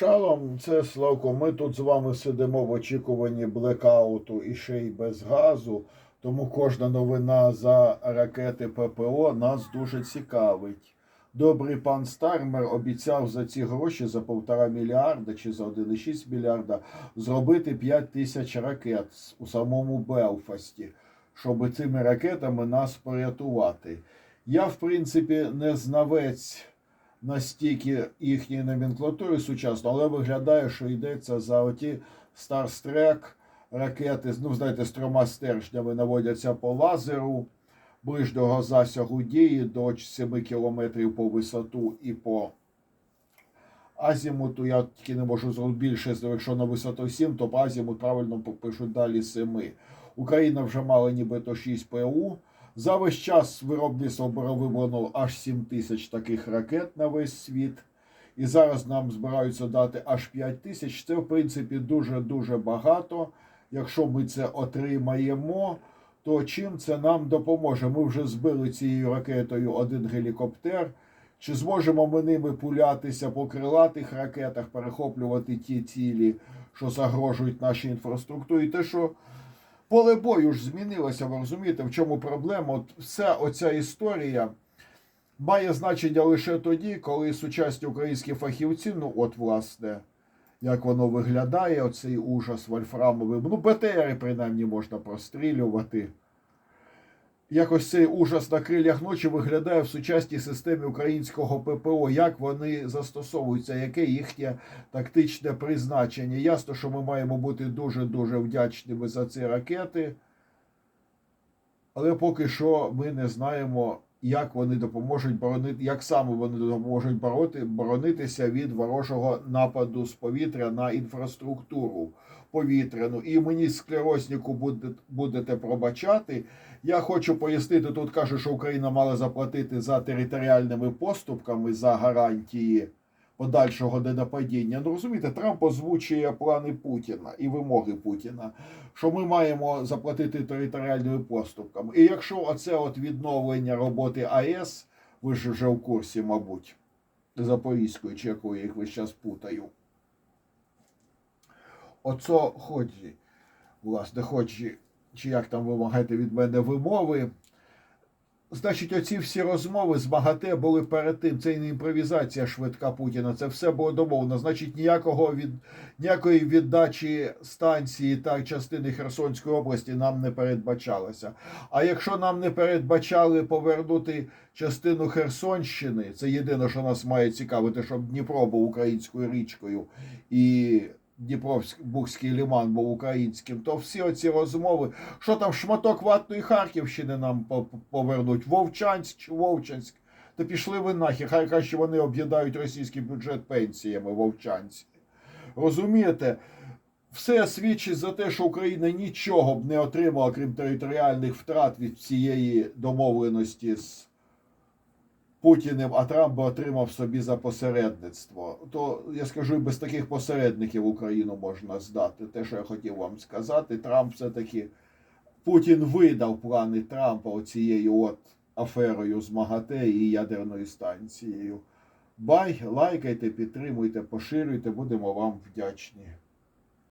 Шалом, це Славко. Ми тут з вами сидимо в очікуванні блекауту і ще й без газу. Тому кожна новина за ракети ППО нас дуже цікавить. Добрий пан Стармер обіцяв за ці гроші за півтора мільярда чи за 1,6 мільярда зробити 5 тисяч ракет у самому Белфасті, щоб цими ракетами нас порятувати. Я, в принципі, не знавець настільки їхньої номенклатури сучасно, але виглядає, що йдеться за оті Starstrek ракети, ну, знаєте, з трьома стержнями наводяться по лазеру ближнього засягу дії до 7 кілометрів по висоту і по азімуту. Я тільки не можу зробити більше, якщо на висоту 7, то по азімут правильно пишуть далі 7. Україна вже мала нібито 6 ПУ. За весь час виробництво вироблено аж 7 тисяч таких ракет на весь світ. І зараз нам збираються дати аж 5 тисяч. Це, в принципі, дуже-дуже багато. Якщо ми це отримаємо, то чим це нам допоможе? Ми вже збили цією ракетою один гелікоптер. Чи зможемо ми ними пулятися по крилатих ракетах, перехоплювати ті цілі, що загрожують нашій інфраструктурі? Те, що поле бою ж змінилося, ви розумієте, в чому проблема? От вся оця історія має значення лише тоді, коли сучасні українські фахівці, ну от власне, як воно виглядає, оцей ужас вольфрамовий, ну, БТРи принаймні можна прострілювати. Якось цей ужас на крилях ночі виглядає в сучасній системі українського ППО, як вони застосовуються, яке їхнє тактичне призначення. Ясно, що ми маємо бути дуже-дуже вдячними за ці ракети, але поки що ми не знаємо, як вони допоможуть боронити, як саме вони допоможуть бороти, боронитися від ворожого нападу з повітря на інфраструктуру повітряну. І мені склерозніку буде, будете пробачати. Я хочу пояснити, тут кажуть, що Україна мала заплатити за територіальними поступками за гарантії подальшого ненападіння. Ну розумієте, Трамп озвучує плани Путіна і вимоги Путіна, що ми маємо заплатити територіальними поступками. І якщо оце от відновлення роботи АЕС, ви ж вже в курсі, мабуть, Запорізької, чи якої їх весь час путаю. Оцо ходжі, власне, ходжі, чи як там вимагаєте від мене вимови. Значить, оці всі розмови з МАГАТЕ були перед тим. Це не імпровізація швидка Путіна. Це все було домовлено. Значить, ніякого від ніякої віддачі станції та частини Херсонської області нам не передбачалося. А якщо нам не передбачали повернути частину Херсонщини, це єдине, що нас має цікавити, щоб Дніпро був українською річкою і. Дніпровський ліман був українським, то всі оці розмови, що там шматок ватної Харківщини нам повернуть, Вовчанськ чи Вовчанськ, то пішли ви нахер, хай краще вони об'їдають російський бюджет пенсіями вовчанці. Розумієте, все свідчить за те, що Україна нічого б не отримала, крім територіальних втрат від цієї домовленості з Путіним, а Трамп би отримав собі за посередництво. То я скажу, і без таких посередників Україну можна здати. Те, що я хотів вам сказати, Трамп все-таки Путін видав плани Трампа оцією от аферою з МАГАТЕ і ядерною станцією. Бай, лайкайте, підтримуйте, поширюйте, будемо вам вдячні.